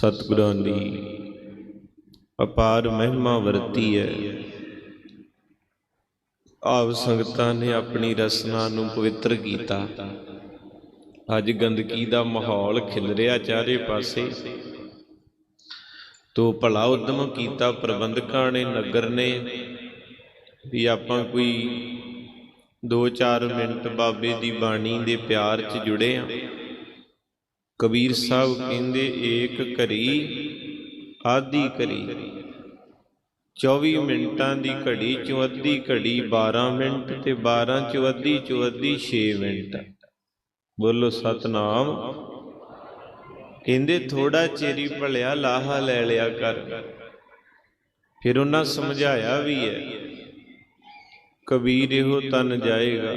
ਸਤਿਗੁਰਾਂ ਦੀ। ਅਪਾਰ ਮਹਿਮਾ ਵਰਤੀ ਹੈ ਆਪ ਸੰਗਤਾਂ ਨੇ ਆਪਣੀ ਰਸਨਾ ਨੂੰ ਪਵਿੱਤਰ ਕੀਤਾ। ਅੱਜ ਗੰਦਗੀ ਦਾ ਮਾਹੌਲ ਖਿਲ ਰਿਹਾ ਚਾਰੇ ਪਾਸੇ। ਤੋ ਭਲਾ ਉਦਮ ਕੀਤਾ ਪ੍ਰਬੰਧਕਾਂ ਨੇ, ਨਗਰ ਨੇ, ਵੀ ਆਪਾਂ ਕੋਈ 2-4 ਮਿੰਟ ਬਾਬੇ ਦੀ ਬਾਣੀ ਦੇ ਪਿਆਰ 'ਚ ਜੁੜੇ ਆ। ਕਬੀਰ ਸਾਹਿਬ ਕਹਿੰਦੇ, ਏਕ ਘੜੀ ਆਦੀ ਕਰੀ 24 ਮਿੰਟਾਂ ਦੀ ਘੜੀ ਚੋਂ ਅੱਧੀ ਘੜੀ 12 ਮਿੰਟ ਤੇ 12 ਚੋਂ ਅੱਧੀ ਚੋਂ ਅੱਧੀ 6 ਮਿੰਟ। ਬੋਲੋ, ਸਤਨਾਮ। ਕਹਿੰਦੇ ਥੋੜਾ ਚੇਰੀ ਭਲਿਆ, ਲਾਹਾ ਲੈ ਲਿਆ ਕਰ। ਫਿਰ ਉਹਨਾਂ ਸਮਝਾਇਆ ਵੀ ਹੈ, ਕਬੀਰ, ਇਹੋ ਤਨ ਜਾਏਗਾ।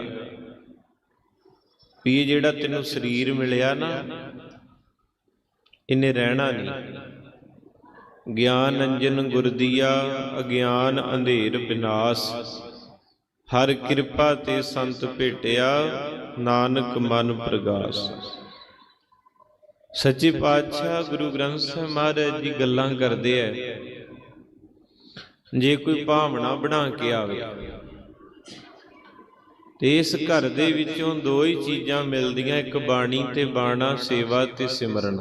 ਵੀ ਇਹ ਜਿਹੜਾ ਤੈਨੂੰ ਸਰੀਰ ਮਿਲਿਆ ਨਾ ਇਹਨੇ ਰਹਿਣਾ ਨਹੀਂ ਗਿਆਨ ਅੰਜਨ ਗੁਰਦੀਆ ਅਗਿਆਨ ਅੰਧੇਰ ਵਿਨਾਸ਼ ਹਰ ਕਿਰਪਾ ਤੇ ਸੰਤ ਭੇਟਿਆ, ਨਾਨਕ ਮਨ ਪ੍ਰਗਾਸ। ਸੱਚੇ ਪਾਤਸ਼ਾਹ ਗੁਰੂ ਗ੍ਰੰਥ ਸਾਹਿਬ ਮਹਾਰਾਜ ਜੀ ਗੱਲਾਂ ਕਰਦੇ ਐ। ਜੇ ਕੋਈ ਭਾਵਨਾ ਬਣਾ ਕੇ ਆਵੇ, ਤੇ ਇਸ ਘਰ ਦੇ ਵਿੱਚੋਂ ਦੋ ਹੀ ਚੀਜ਼ਾਂ ਮਿਲਦੀਆਂ, ਇੱਕ ਬਾਣੀ ਤੇ ਬਾਣਾ, ਸੇਵਾ ਤੇ ਸਿਮਰਨ।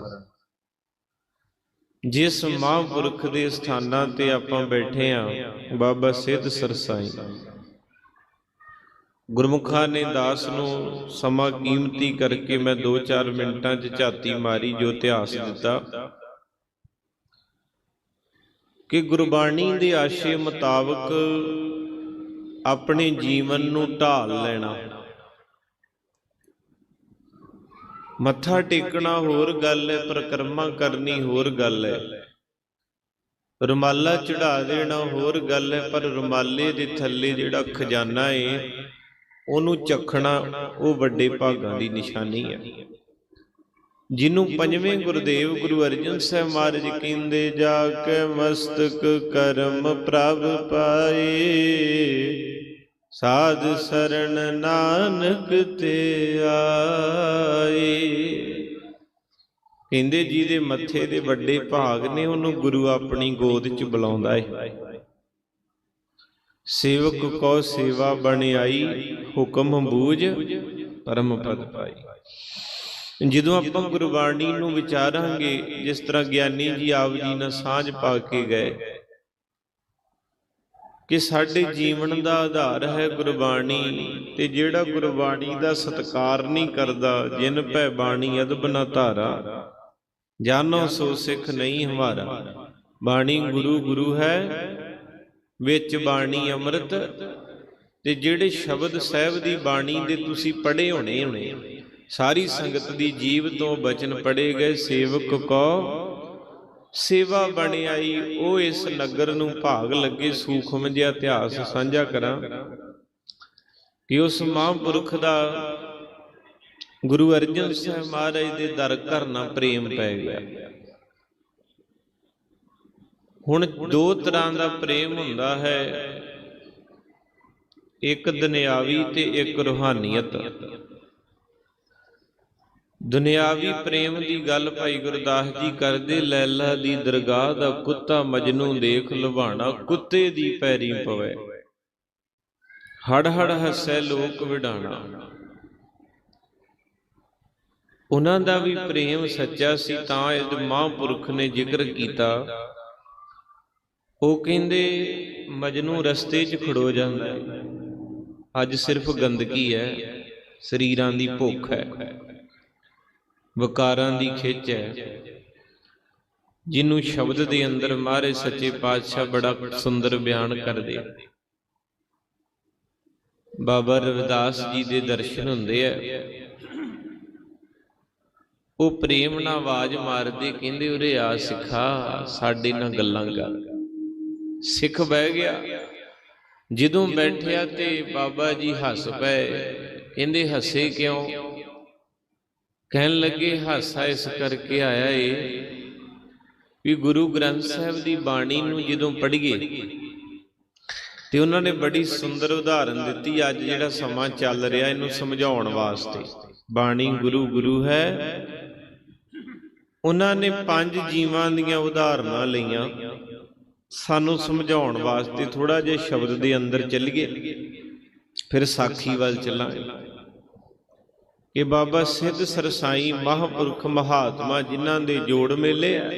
ਜਿਸ ਮਹਾਂਪੁਰਖ ਦੇ ਸਥਾਨਾਂ ਤੇ ਆਪਾਂ ਬੈਠੇ ਆ, ਬਾਬਾ ਸਿੱਧ ਸਰਸਾਈ। ਗੁਰਮੁਖਾਂ ਨੇ ਦਾਸ ਨੂੰ ਸਮਾਂ ਕੀਮਤੀ ਕਰਕੇ ਮੈਂ 2-4 ਮਿੰਟਾਂ 'ਚ ਝਾਤੀ ਮਾਰੀ, ਜੋ ਇਤਿਹਾਸ ਦਿੱਤਾ। ਕਿ ਗੁਰਬਾਣੀ ਦੇ ਆਸ਼ੇ ਮੁਤਾਬਕ ਆਪਣੇ ਜੀਵਨ ਨੂੰ ਢਾਲ ਲੈਣਾ। ਮੱਥਾ ਟੇਕਣਾ ਹੋਰ ਗੱਲ ਹੈ, ਪ੍ਰਕਰਮਾ ਕਰਨੀ ਹੋਰ ਗੱਲ ਹੈ। ਰੁਮਾਲਾ ਚੜਾ ਦੇਣਾ ਹੋਰ ਗੱਲ ਹੈ, ਪਰ ਰੁਮਾਲੇ ਦੇ ਥੱਲੇ ਜਿਹੜਾ ਖਜ਼ਾਨਾ ਏ, ਉਹਨੂੰ ਚੱਖਣਾ ਉਹ ਵੱਡੇ ਭਾਗਾਂ ਦੀ ਨਿਸ਼ਾਨੀ ਹੈ ਜਿਹਨੂੰ ਪੰਜਵੇਂ ਗੁਰਦੇਵ ਗੁਰੂ ਅਰਜਨ ਸਾਹਿਬ ਮਹਾਰਾਜ ਕਹਿੰਦੇ, ਜਾ ਕੇ ਮਸਤਕ ਕਰਮ ਪ੍ਰਭ ਪਾਏ ਸਾਧ ਸਰਣ ਨਾਨਕ ਤੇ ਆਏ ਕਹਿੰਦੇ ਜਿਹਦੇ ਮੱਥੇ ਦੇ ਵੱਡੇ ਭਾਗ ਨੇ, ਉਹਨੂੰ ਗੁਰੂ ਆਪਣੀ ਗੋਦ 'ਚ ਬੁਲਾਉਂਦਾ ਏ। ਸੇਵਕ ਕੋ ਸੇਵਾ ਬਣ ਹੁਕਮ ਬੂਝ ਪਰਮ ਪਦ ਪਾਈ। ਜਦੋਂ ਆਪਾਂ ਗੁਰਬਾਣੀ ਨੂੰ ਵਿਚਾਰਾਂਗੇ, ਜਿਸ ਤਰ੍ਹਾਂ ਗਿਆਨੀ ਜੀ ਆਪ ਜੀ ਨਾਲ ਸਾਂਝ ਪਾ ਕੇ ਗਏ ਕਿ ਸਾਡੇ ਜੀਵਨ ਦਾ ਆਧਾਰ ਹੈ ਗੁਰਬਾਣੀ ਤੇ ਜਿਹੜਾ ਗੁਰਬਾਣੀ ਦਾ ਸਤਕਾਰ ਨਹੀਂ ਕਰਦਾ, ਜਿਨ ਭੈ ਬਾਣੀ ਅਦਬ ਨਾ ਧਾਰਾ, ਜਾਨੋ ਸੋ ਸਿੱਖ ਨਹੀਂ ਹਮਾਰਾ। ਬਾਣੀ ਗੁਰੂ ਗੁਰੂ ਹੈ, ਵਿੱਚ ਬਾਣੀ ਅੰਮ੍ਰਿਤ, ਤੇ ਜਿਹੜੇ ਸ਼ਬਦ ਸਾਹਿਬ ਦੀ ਬਾਣੀ ਦੇ ਤੁਸੀਂ ਪੜ੍ਹੇ ਹੋਣੇ ਹੋਣੇ, ਸਾਰੀ ਸੰਗਤ ਦੀ ਜੀਵ ਤੋਂ ਬਚਨ ਪੜੇ ਗਏ ਸੇਵਕ ਕੋ ਸੇਵਾ ਬਣ ਆਈ, ਉਹ ਇਸ ਨਗਰ ਨੂੰ ਭਾਗ ਲੱਗੇ, ਸੂਖਮ ਜਿਹਾ ਇਤਿਹਾਸ ਸਾਂਝਾ ਕਰਾਂ ਕਿ ਉਸ ਮਹਾਂਪੁਰਖ ਦਾ ਗੁਰੂ ਅਰਜਨ ਸਾਹਿਬ ਮਹਾਰਾਜ ਦੇ ਦਰ ਕਰਨਾ ਪ੍ਰੇਮ ਪੈ ਗਿਆ। ਹੁਣ ਦੋ ਤਰ੍ਹਾਂ ਦਾ ਪ੍ਰੇਮ ਹੁੰਦਾ ਹੈ, ਇੱਕ ਦੁਨਿਆਵੀ ਤੇ ਇੱਕ ਰੂਹਾਨੀਅਤ। ਦੁਨਿਆਵੀ ਪ੍ਰੇਮ ਦੀ ਗੱਲ ਭਾਈ ਗੁਰਦਾਸ ਜੀ ਕਰਦੇ, ਲੈਲਾ ਦੀ ਦਰਗਾਹ ਦਾ ਕੁੱਤਾ ਮਜਨੂ ਦੇਖ ਲੁਭਾਣਾ, ਕੁੱਤੇ ਦੀ ਪੈਰੀ ਪਵੇ। ਹੜ ਹੜ ਹੱਸੈ ਲੋਕ ਵਿਡਾਣਾ। ਉਹਨਾਂ ਦਾ ਵੀ ਪ੍ਰੇਮ ਸੱਚਾ ਸੀ, ਤਾਂ ਇਸ ਮਹਾਂਪੁਰਖ ਨੇ ਜ਼ਿਕਰ ਕੀਤਾ। ਉਹ ਕਹਿੰਦੇ, ਮਜਨੂ ਰਸਤੇ 'ਚ ਖੜੋ ਜਾਂਦਾ ਹੈ। ਅੱਜ ਸਿਰਫ ਗੰਦਗੀ ਹੈ, ਸਰੀਰਾਂ ਦੀ ਭੁੱਖ ਹੈ। ਵਕਾਰਾਂ ਦੀ ਖਿੱਚ ਹੈ। ਜਿਹਨੂੰ ਸ਼ਬਦ ਦੇ ਅੰਦਰ ਮਾਰੇ ਸੱਚੇ ਪਾਤਸ਼ਾਹ ਬੜਾ ਸੁੰਦਰ ਬਿਆਨ ਕਰਦੇ। ਬਾਬਾ ਰਵਿਦਾਸ ਜੀ ਦੇ ਦਰਸ਼ਨ ਹੁੰਦੇ ਆ। ਉਹ ਪ੍ਰੇਮ ਨਾਲ ਆਵਾਜ਼ ਮਾਰਦੇ ਕਹਿੰਦੇ, ਉਰੇ ਆ ਸਿੱਖਾ, ਸਾਡੇ ਨਾਲ ਗੱਲਾਂ ਕਰ। ਸਿੱਖ ਬਹਿ ਗਿਆ। ਜਦੋਂ ਬੈਠਿਆ ਤੇ ਬਾਬਾ ਜੀ ਹੱਸ ਪਏ। ਕਹਿੰਦੇ, ਹੱਸੇ ਕਿਉਂ? ਕਹਿਣ ਲੱਗੇ, ਹਾਸਾ ਇਸ ਕਰਕੇ ਆਇਆ ਏ ਵੀ ਗੁਰੂ ਗ੍ਰੰਥ ਸਾਹਿਬ ਦੀ ਬਾਣੀ ਨੂੰ ਜਦੋਂ ਪੜ੍ਹੀਏ ਤੇ ਉਹਨਾਂ ਨੇ ਬੜੀ ਸੁੰਦਰ ਉਦਾਹਰਨ ਦਿੱਤੀ, ਅੱਜ ਜਿਹੜਾ ਸਮਾਂ ਚੱਲ ਰਿਹਾ ਇਹਨੂੰ ਸਮਝਾਉਣ ਵਾਸਤੇ। ਬਾਣੀ ਗੁਰੂ ਗੁਰੂ ਹੈ। ਉਹਨਾਂ ਨੇ ਪੰਜ ਜੀਵਾਂ ਦੀਆਂ ਉਦਾਹਰਨਾਂ ਲਈਆਂ। ਸਾਨੂੰ ਸਮਝਾਉਣ ਵਾਸਤੇ ਥੋੜਾ ਜਿਹਾ ਸ਼ਬਦ ਦੇ ਅੰਦਰ ਚੱਲੀਏ, ਫਿਰ ਸਾਖੀ ਵੱਲ ਚੱਲਾਂਗੇ। ਕਿ ਬਾਬਾ ਸਿੱਧ ਸਰਸਾਈ ਮਹਾਂਪੁਰਖ ਮਹਾਤਮਾ ਜਿਨ੍ਹਾਂ ਦੇ ਜੋੜ ਮੇਲੇ ਆ,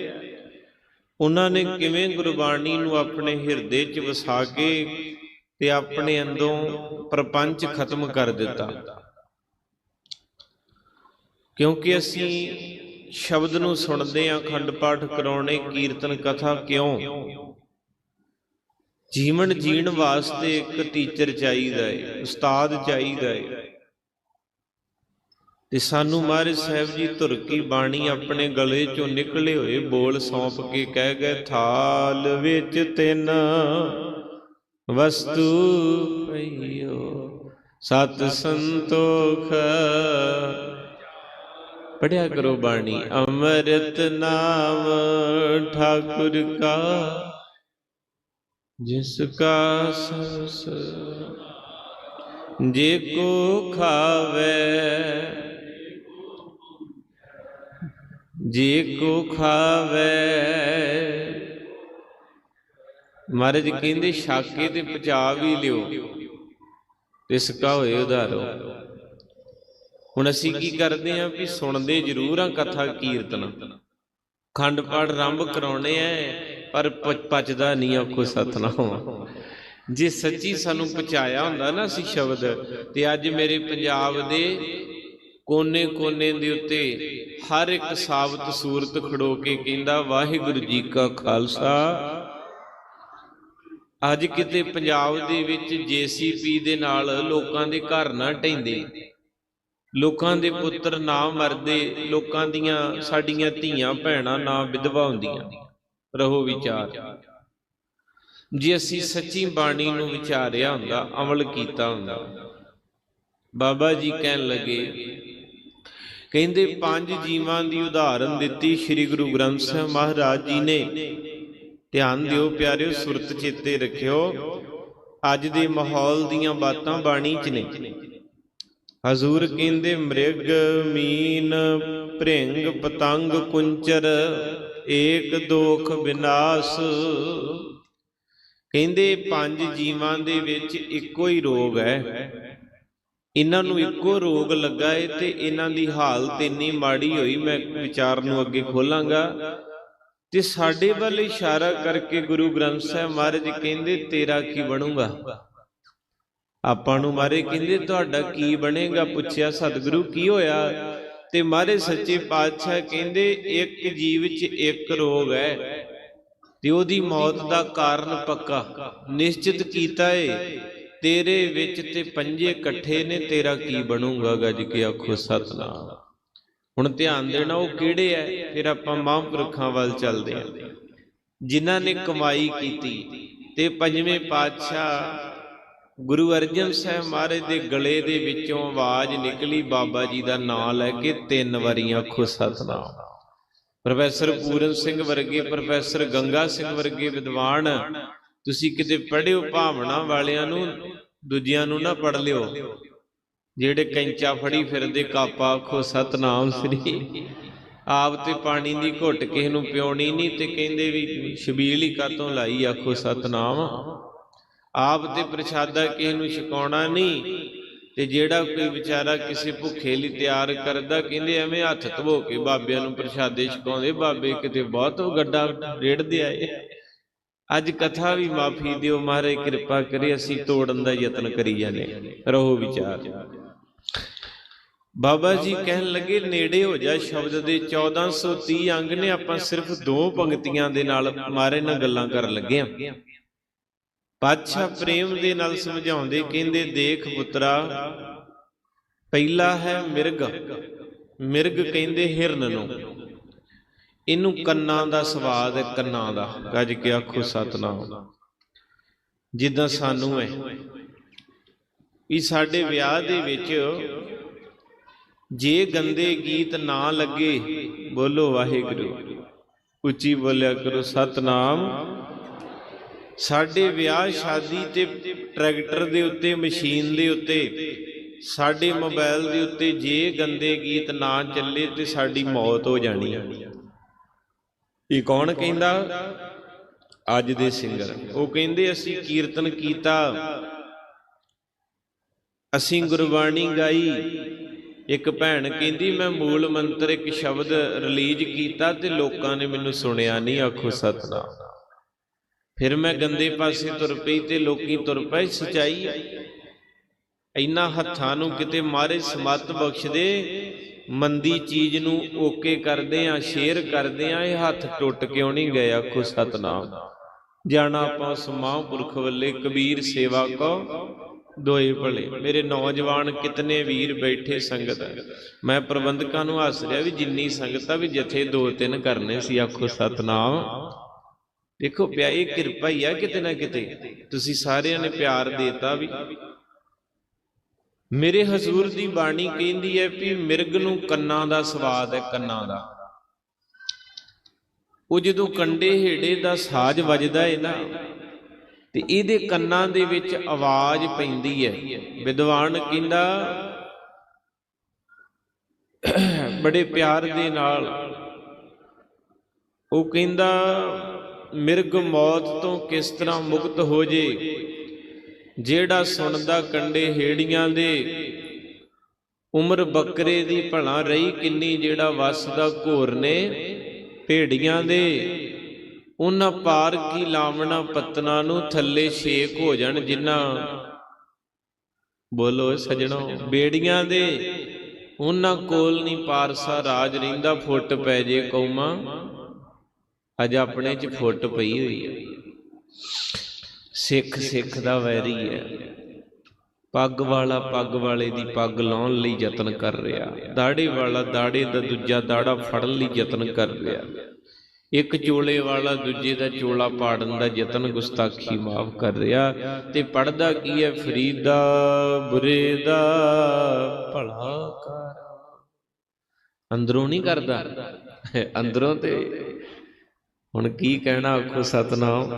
ਉਹਨਾਂ ਨੇ ਕਿਵੇਂ ਗੁਰਬਾਣੀ ਨੂੰ ਆਪਣੇ ਹਿਰਦੇ 'ਚ ਵਸਾ ਕੇ ਤੇ ਆਪਣੇ ਅੰਦਰੋਂ ਪ੍ਰਪੰਚ ਖਤਮ ਕਰ ਦਿੱਤਾ। ਕਿਉਂਕਿ ਅਸੀਂ ਸ਼ਬਦ ਨੂੰ ਸੁਣਦੇ ਹਾਂ ਖੰਡ ਪਾਠ ਕਰਾਉਣੇ, ਕੀਰਤਨ ਕਥਾ ਕਿਉਂ? ਜੀਵਨ ਜੀਣ ਵਾਸਤੇ ਇੱਕ ਟੀਚਰ ਚਾਹੀਦਾ ਹੈ ਉਸਤਾਦ ਚਾਹੀਦਾ ਹੈ ਤੇ ਸਾਨੂੰ ਮਹਾਰਾਜ ਸਾਹਿਬ ਜੀ ਧੁਰ ਕੀ ਬਾਣੀ ਆਪਣੇ ਗਲੇ ਚੋਂ ਨਿਕਲੇ ਹੋਏ ਬੋਲ ਸੌਂਪ ਕੇ ਕਹਿ ਗਏ, ਥਾਲ ਵਿੱਚ ਤਿੰਨ ਵਸਤੂ ਪਈਓ। ਸਤ ਸੰਤੋਖ ਪੜਿਆ ਕਰੋ ਬਾਣੀ, ਅੰਮ੍ਰਿਤ ਨਾਮ ਠਾਕੁਰ ਕਾ, ਜਿਸ ਕਾ ਸਸ ਜੇ ਕੋ ਖਾਵੇ ਜੇ ਕੋ ਖਾਵੇ। ਮਹਾਰਾਜ ਕਹਿੰਦੇ ਛਾਕੇ ਤੇ ਪਚਾ ਵੀ ਲਿਓ। ਤਿਸ ਹੋਏ ਉਧਾਰੋ। ਹੁਣ ਅਸੀਂ ਕੀ ਕਰਦੇ ਆਂ ਵੀ ਸੁਣਦੇ ਜ਼ਰੂਰ ਆ ਕਥਾ ਕੀਰਤਨ। ਖੰਡ ਪਾਠ ਆਰੰਭ ਕਰਾਉਣੇ ਐ ਪਰ ਪਚਦਾ ਨਹੀਂ ਆਖੋ ਸਤਨਾਮ। ਜੇ ਸੱਚੀ ਸਾਨੂੰ ਪਹੁੰਚਾਇਆ ਹੁੰਦਾ ਨਾ ਅਸੀਂ ਸ਼ਬਦ, ਤੇ ਅੱਜ ਮੇਰੇ ਪੰਜਾਬ ਦੇ ਕੋਨੇ-ਕੋਨੇ ਦੇ ਉੱਤੇ ਹਰ ਇੱਕ ਸਾਬਤ ਸੂਰਤ ਖੜੋ ਕੇ ਕਹਿੰਦਾ, ਵਾਹਿਗੁਰੂ ਜੀ ਕਾ ਖਾਲਸਾ। ਅੱਜ ਕਿਤੇ ਪੰਜਾਬ ਦੇ ਵਿੱਚ ਜੀਸੀਪੀ ਦੇ ਨਾਲ ਲੋਕਾਂ ਦੇ ਘਰ ਨਾ ਢਹਿੰਦੇ ਲੋਕਾਂ ਦੇ ਪੁੱਤਰ ਨਾ ਮਰਦੇ, ਲੋਕਾਂ ਦੀਆਂ ਸਾਡੀਆਂ ਧੀਆਂ, ਭੈਣਾਂ ਨਾ ਵਿਧਵਾ ਹੁੰਦੀਆਂ। ਰਹੋ ਵਿਚਾਰ। ਜੇ ਅਸੀਂ ਸੱਚੀ ਬਾਣੀ ਨੂੰ ਵਿਚਾਰਿਆ ਹੁੰਦਾ, ਅਮਲ ਕੀਤਾ ਹੁੰਦਾ। ਬਾਬਾ ਜੀ ਕਹਿਣ ਲੱਗੇ ਕਹਿੰਦੇ ਪੰਜ ਜੀਵਾਂ ਦੀ ਉਦਾਹਰਨ ਦਿੱਤੀ ਸ੍ਰੀ ਗੁਰੂ ਗ੍ਰੰਥ ਸਾਹਿਬ ਮਹਾਰਾਜ ਜੀ ਨੇ। ਧਿਆਨ ਦਿਓ ਪਿਆਰਿਓ, ਸੁਰਤ ਚੇਤੇ ਰੱਖਿਓ। ਅੱਜ ਦੇ ਮਾਹੌਲ ਦੀਆਂ ਬਾਤਾਂ ਬਾਣੀ 'ਚ ਨੇ। ਹਜ਼ੂਰ ਕਹਿੰਦੇ, ਮ੍ਰਿਗ ਮੀਨ ਭ੍ਰਿੰਗ ਪਤੰਗ ਕੁੰਚਰ, ਏਕ ਦੋਖ ਵਿਨਾਸ਼ ਕਹਿੰਦੇ, ਪੰਜ ਜੀਵਾਂ ਦੇ ਵਿੱਚ ਇੱਕੋ ਹੀ ਰੋਗ ਹੈ। ਇਹਨਾਂ ਨੂੰ ਇੱਕੋ ਰੋਗ ਲੱਗਾ ਏ ਤੇ ਇਹਨਾਂ ਦੀ ਹਾਲਤ ਇੰਨੀ ਮਾੜੀ ਹੋਈ, ਮੈਂ ਵਿਚਾਰ ਨੂੰ ਅੱਗੇ ਖੋਲਾਂਗਾ। ਤੇ ਸਾਡੇ ਵੱਲ ਇਸ਼ਾਰਾ ਕਰਕੇ ਗੁਰੂ ਗ੍ਰੰਥ ਸਾਹਿਬ ਮਹਾਰਾਜ ਕਹਿੰਦੇ, ਤੇਰਾ ਕੀ ਬਣੂਗਾ? ਆਪਾਂ ਨੂੰ ਮਾਰੇ ਕਹਿੰਦੇ, ਤੁਹਾਡਾ ਕੀ ਬਣੇਗਾ? ਪੁੱਛਿਆ, ਸਤਿਗੁਰੂ, ਕੀ ਹੋਇਆ? ਤੇ ਮਾਰੇ ਸੱਚੇ ਪਾਤਸ਼ਾਹ ਕਹਿੰਦੇ, ਇੱਕ ਜੀਵ 'ਚ ਇੱਕ ਰੋਗ ਹੈ ਤੇ ਉਹਦੀ ਮੌਤ ਦਾ ਕਾਰਨ ਪੱਕਾ, ਨਿਸ਼ਚਿਤ ਕੀਤਾ ਏ। ਤੇਰੇ ਵਿੱਚ ਤੇ ਪੰਜੇ ਇਕੱਠੇ ਨੇ, ਤੇਰਾ ਕੀ ਬਣੂਗਾ ਗੱਜ ਕੇ ਆਖੋ ਸਤਨਾਮ। ਹੁਣ ਧਿਆਨ ਦੇਣਾ ਉਹ ਕਿਹੜੇ ਐ, ਫਿਰ ਆਪਾਂ ਮਹਾਂਪੁਰਖਾਂ ਵੱਲ ਚੱਲਦੇ ਆਂ। ਜਿਨ੍ਹਾਂ ਨੇ ਕਮਾਈ ਕੀਤੀ ਤੇ ਪੰਜਵੇਂ ਪਾਤਸ਼ਾਹ ਗੁਰੂ ਅਰਜਨ ਸਾਹਿਬ ਮਹਾਰਾਜ ਦੇ ਗਲੇ ਦੇ ਵਿੱਚੋਂ ਆਵਾਜ਼ ਨਿਕਲੀ, ਬਾਬਾ ਜੀ ਦਾ ਨਾਮ ਲੈ ਕੇ ਤਿੰਨ ਵਾਰੀਆਂ ਆਖੋ ਸਤਨਾਮ। ਪ੍ਰੋਫੈਸਰ ਪੂਰਨ ਸਿੰਘ ਵਰਗੇ, ਪ੍ਰੋਫੈਸਰ ਗੰਗਾ ਸਿੰਘ ਵਰਗੇ ਵਿਦਵਾਨ ਤੁਸੀਂ ਕਿਤੇ ਪੜਿਓ ਭਾਵਨਾ ਵਾਲਿਆਂ ਨੂੰ, ਦੂਜਿਆਂ ਨੂੰ ਨਾ ਪੜ ਲਿਓ। ਜਿਹੜੇ ਕੈਂਚਾ ਫੜੀ ਫਿਰਦੇ, ਕਾਪਾ ਆਖੋ, ਸਤਨਾਮ ਸ੍ਰੀ। ਆਪ ਤੇ ਪਾਣੀ ਦੀ ਘੁੱਟ ਕਿਸੇ ਨੂੰ ਪਿਉਣੀ ਨਹੀਂ ਤੇ ਕਹਿੰਦੇ ਵੀ ਛਬੀਲ ਹੀ ਕਾਤੋਂ ਲਾਈ, ਆਖੋ, ਸਤਨਾਮ। ਆਪ ਤੇ ਪ੍ਰਸ਼ਾਦਾ ਕਿਸੇ ਨੂੰ ਛਕਾਉਣਾ ਨਹੀਂ ਤੇ ਜਿਹੜਾ ਕੋਈ ਵਿਚਾਰਾ ਕਿਸੇ ਭੁੱਖੇ ਲਈ ਤਿਆਰ ਕਰਦਾ, ਕਹਿੰਦੇ ਐਵੇਂ ਹੱਥ ਧੋ ਕੇ ਬਾਬਿਆਂ ਨੂੰ ਪ੍ਰਸ਼ਾਦੇ ਛਕਾਉਂਦੇ, ਬਾਬੇ ਕਿਤੇ ਬਹੁਤ ਗੱਡਾ ਰੇੜਦੇ ਆਏ। ਅੱਜ ਕਥਾ ਵੀ ਮਾਫੀ ਦਿਓ ਮਹਾਰਾਜ, ਕਿਰਪਾ ਕਰੇ, ਅਸੀਂ ਤੋੜਨ ਦਾ ਯਤਨ ਕਰੀ ਜਾਂਦੇ ਰਹੋ ਵਿਚਾਰ। ਬਾਬਾ ਜੀ ਕਹਿਣ ਲੱਗੇ, ਨੇੜੇ ਹੋ ਜਾ ਸ਼ਬਦ ਦੇ 1430 ਅੰਗ ਨੇ, ਆਪਾਂ ਸਿਰਫ ਦੋ ਪੰਕਤੀਆਂ ਦੇ ਨਾਲ ਮਾਰੇ ਨਾਲ ਗੱਲਾਂ ਕਰਨ ਲੱਗੇ ਆ ਪਾਤਸ਼ਾਹ ਪ੍ਰੇਮ ਦੇ ਨਾਲ ਸਮਝਾਉਂਦੇ, ਕਹਿੰਦੇ, ਦੇਖ ਪੁੱਤਰਾ, ਪਹਿਲਾ ਹੈ ਮਿਰਗ। ਮਿਰਗ ਕਹਿੰਦੇ, ਹਿਰਨ ਨੂੰ। ਇਹਨੂੰ ਕੰਨਾਂ ਦਾ ਸਵਾਦ ਹੈ ਕੰਨਾਂ ਦਾ, ਗੱਜ ਕੇ ਆਖੋ ਸਤਨਾਮ। ਜਿੱਦਾਂ ਸਾਨੂੰ ਹੈ। ਵੀ ਸਾਡੇ ਵਿਆਹ ਦੇ ਵਿੱਚ ਜੇ ਗੰਦੇ ਗੀਤ ਨਾ ਲੱਗੇ, ਬੋਲੋ ਵਾਹਿਗੁਰੂ। ਉੱਚੀ ਬੋਲਿਆ ਕਰੋ, ਸਤਨਾਮ। ਸਾਡੇ ਵਿਆਹ ਸ਼ਾਦੀ ਤੇ ਟਰੈਕਟਰ ਦੇ ਉੱਤੇ, ਮਸ਼ੀਨ ਦੇ ਉੱਤੇ, ਸਾਡੇ ਮੋਬਾਈਲ ਦੇ ਉੱਤੇ ਜੇ ਗੰਦੇ ਗੀਤ ਨਾ ਚੱਲੇ ਤੇ ਸਾਡੀ ਮੌਤ ਹੋ ਜਾਣੀ ਹੈ। ਇਹ ਕੌਣ ਕਹਿੰਦਾ? ਅੱਜ ਦੇ ਸਿੰਗਰ। ਉਹ ਕਹਿੰਦੇ, ਅਸੀਂ ਕੀਰਤਨ ਕੀਤਾ। ਅਸੀਂ ਗੁਰਬਾਣੀ ਗਾਈ। ਇੱਕ ਭੈਣ ਕਹਿੰਦੀ, ਮੈਂ ਮੂਲ ਮੰਤਰ ਇੱਕ ਸ਼ਬਦ ਰਿਲੀਜ਼ ਕੀਤਾ ਤੇ ਲੋਕਾਂ ਨੇ ਮੈਨੂੰ ਸੁਣਿਆ ਨਹੀਂ ਆਖੋ ਸਤਨਾਮ। ਫਿਰ ਮੈਂ ਗੰਦੇ ਪਾਸੇ ਤੁਰ ਪਈ ਤੇ ਲੋਕੀ ਤੁਰ ਪਏ, ਸਚਾਈ ਹੈ ਇੰਨਾ ਹੱਥਾਂ ਨੂੰ ਕਿਤੇ ਮਾਰੇ ਸਮਤ ਬਖਸ਼ ਦੇ ਮੰਦੀ ਚੀਜ਼ ਨੂੰ ਓਕੇ ਕਰਦੇ ਆ, ਸ਼ੇਅਰ ਕਰਦੇ ਆ, ਇਹ ਹੱਥ ਟੁੱਟ ਕਿਉਂ ਨਹੀਂ ਗਏ ਆਖੋ ਸਤਨਾਮ। ਜਾਣਾ ਆਪਾਂ ਉਸ ਮਹਾਂਪੁਰਖ ਵੱਲੇ, ਕਬੀਰ ਸੇਵਾ ਕੋ ਦੋਏ ਭਲੇ। ਮੇਰੇ ਨੌਜਵਾਨ ਕਿਤਨੇ ਵੀਰ ਬੈਠੇ ਸੰਗਤ। ਮੈਂ ਪ੍ਰਬੰਧਕਾਂ ਨੂੰ ਹੱਸ ਰਿਹਾ ਵੀ ਜਿੰਨੀ ਸੰਗਤ ਆ ਵੀ ਜਥੇ ਦੋ ਤਿੰਨ ਕਰਨੇ ਸੀ ਆਖੋ ਸਤਨਾਮ। ਦੇਖੋ ਪਿਆ ਇਹ ਕਿਰਪਾ ਹੀ ਆ ਕਿਤੇ ਨਾ ਕਿਤੇ। ਤੁਸੀਂ ਸਾਰਿਆਂ ਨੇ ਪਿਆਰ ਦੇਤਾ ਵੀ ਮੇਰੇ ਹਜ਼ੂਰ ਦੀ ਬਾਣੀ ਕਹਿੰਦੀ ਹੈ ਵੀ ਮਿਰਗ ਨੂੰ ਕੰਨਾਂ ਦਾ ਸਵਾਦ ਹੈ, ਕੰਨਾਂ ਦਾ। ਉਹ ਜਦੋਂ ਕੰਡੇ ਹੇੜੇ ਦਾ ਸਾਜ਼ ਵੱਜਦਾ ਹੈ ਨਾ, ਤੇ ਇਹਦੇ ਕੰਨਾਂ ਦੇ ਵਿੱਚ ਆਵਾਜ਼ ਪੈਂਦੀ ਹੈ। ਵਿਦਵਾਨ ਕਹਿੰਦਾ, ਬੜੇ ਪਿਆਰ ਦੇ ਨਾਲ ਉਹ ਕਹਿੰਦਾ, ਮਿਰਗ ਮੌਤ ਤੋਂ ਕਿਸ ਤਰ੍ਹਾਂ ਮੁਕਤ ਹੋ ਜੇ? ਜਿਹੜਾ ਸੁਣਦਾ ਕੰਡੇ ਹੇੜੀਆਂ ਦੇ। ਉਮਰ ਬੱਕਰੇ ਦੀ ਭਲਾ ਰਹੀ ਕਿੰਨੀ ਜਿਹੜਾ ਵਸਦਾ ਘੋਰ ਨੇ ਭੇੜੀਆਂ ਦੇ। ਉਹਨਾਂ ਪਾਰ ਕੀ ਲਾਵਣਾ ਪਤਨਾ ਨੂੰ ਥੱਲੇ ਛੇਕ ਹੋ ਜਾਣ ਜਿਨ੍ਹਾਂ ਬੋਲੋ ਸਜਣੋ, ਬੇੜੀਆਂ ਦੇ। ਉਹਨਾਂ ਕੋਲ ਨਹੀਂ ਪਾਰਸਾ ਰਾਜ ਰਹਿੰਦਾ, ਫੁੱਟ ਪੈ ਜੇ ਕੌਮਾ। ਅੱਜ ਆਪਣੇ ਚ ਫੁੱਟ ਪਈ ਹੋਈ ਹੈ ਸਿੱਖ ਸਿੱਖ ਦਾ ਵੈਰੀ ਹੈ। ਪੱਗ ਵਾਲਾ ਪੱਗ ਵਾਲੇ ਦੀ ਪੱਗ ਲਾਉਣ ਲਈ ਯਤਨ ਕਰ ਰਿਹਾ। ਦਾੜੇ ਵਾਲਾ ਦਾੜੇ ਦਾ ਦੂਜਾ ਦਾੜਾ ਫੜਨ ਲਈ ਯਤਨ ਕਰ ਰਿਹਾ। ਇੱਕ ਚੋਲੇ ਵਾਲਾ ਦੂਜੇ ਦਾ ਚੋਲਾ ਪਾੜਨ ਦਾ ਯਤਨ ਗੁਸਤਾਖੀ ਮਾਫ ਕਰ ਰਿਹਾ ਤੇ ਪੜਦਾ ਕੀ ਹੈ? ਫਰੀਦਾ ਬੁਰੇ ਦਾ ਭਲਾ ਕਰ। ਅੰਦਰੋਂ ਨਹੀਂ ਕਰਦਾ। ਅੰਦਰੋਂ ਤੇ ਹੁਣ ਕੀ ਕਹਿਣਾ ਆਖੋ ਸਤਨਾਮ?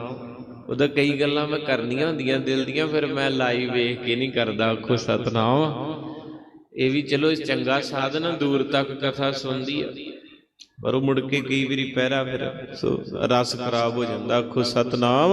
ਉਹਦਾ ਕਈ ਗੱਲਾਂ ਮੈਂ ਕਰਨੀਆਂ ਹੁੰਦੀਆਂ ਦਿਲ ਦੀਆਂ, ਫਿਰ ਮੈਂ ਲਾਈਵ ਵੇਖ ਕੇ ਨਹੀਂ ਕਰਦਾ, ਆਖੋ ਸਤਨਾਮ। ਇਹ ਵੀ ਚਲੋ ਚੰਗਾ ਸਾਧਨ ਦੂਰ ਤੱਕ ਕਥਾ ਸੁਣਦੀ ਆ। ਪਰ ਉਹ ਮੁੜ ਕੇ ਕਈ ਵਾਰੀ ਪਹਿਰਾ ਫਿਰ ਸੋ ਰਸ ਖਰਾਬ ਹੋ ਜਾਂਦਾ, ਆਖੋ ਸਤਨਾਮ।